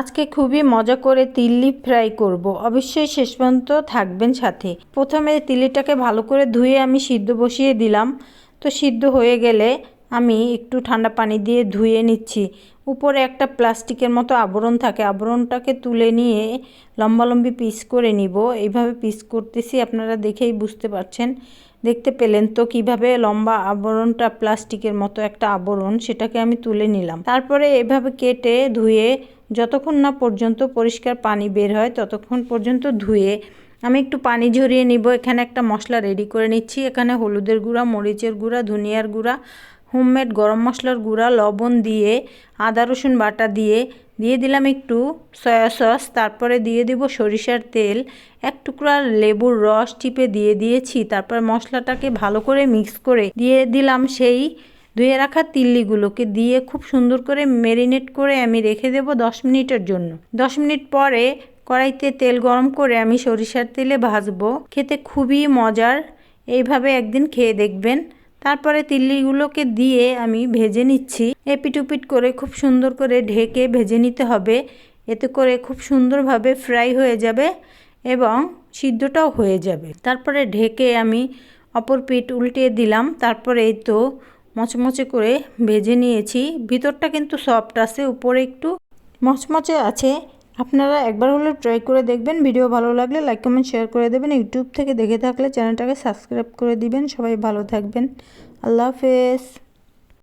আজকে খুবই মজা করে তিল্লি ফ্রাই করব। অবশ্যই শেষ পর্যন্ত থাকবেন সাথে। প্রথমে তিল্লিটাকে ভালো করে ধুয়ে আমি সিদ্ধ বসিয়ে দিলাম। তো সিদ্ধ হয়ে গেলে আমি একটু ঠান্ডা পানি দিয়ে ধুয়ে নিচ্ছি। উপরে একটা প্লাস্টিকের মতো আবরণ থাকে। আবরণটাকে তুলে নিয়ে লম্বালম্বি পিস করে নিব। এইভাবে পিস করতেছি, আপনারা দেখেই বুঝতে পারছেন। দেখতে পেলেন তো কীভাবে লম্বা আবরণটা প্লাস্টিকের মতো একটা আবরণ সেটাকে আমি তুলে নিলাম। তারপরে এভাবে কেটে ধুয়ে যতক্ষণ না পর্যন্ত পরিষ্কার পানি বের হয়, ততক্ষণ পর্যন্ত ধুয়ে আমি একটু পানি ঝরিয়ে নিব। এখানে একটা মশলা রেডি করে নিচ্ছি। এখানে হলুদের গুঁড়া, মরিচের গুঁড়া, ধনিয়ার গুঁড়া হোমমেড গরম মশলার গুঁড়া, লবণ দিয়ে, আদা, রসুন বাটা দিয়ে দিয়ে দিলাম একটু সয়া সস তারপরে দিয়ে দিব সরিষার তেল। এক টুকরা লেবুর রস টিপে দিয়ে দিয়েছি। তারপর মশলাটাকে ভালো করে মিক্স করে দিয়ে দিলাম সেই ধুয়ে রাখা তিল্লিগুলোকে দিয়ে খুব সুন্দর করে মেরিনেট করে আমি রেখে দেব দশ মিনিটের জন্য। দশ মিনিট পরে কড়াইতে তেল গরম করে আমি সরিষার তেলে ভাজবো। খেতে খুবই মজার। এইভাবে একদিন খেয়ে দেখবেন। তারপরে তিল্লিগুলোকে দিয়ে আমি ভেজে নিচ্ছি। এপিটুপিট করে খুব সুন্দর করে ঢেকে ভেজে নিতে হবে। এতে করে খুব সুন্দরভাবে ফ্রাই হয়ে যাবে এবং সিদ্ধটাও হয়ে যাবে। তারপরে ঢেকে আমি অপর পিঠ উল্টিয়ে দিলাম। তারপরে তো মচমচে করে ভেজে নিয়েছি। ভিতরটা কিন্তু সফট আছে, উপরে একটু মচমচে আছে। আপনারা একবার হলে ট্রাই করে দেখবেন। ভিডিও ভালো লাগলে লাইক কমেন্ট শেয়ার করে দেবেন। ইউটিউব থেকে দেখে থাকলে চ্যানেলটাকে সাবস্ক্রাইব করে দিবেন। সবাই ভালো থাকবেন। আল্লাহ হাফেজ।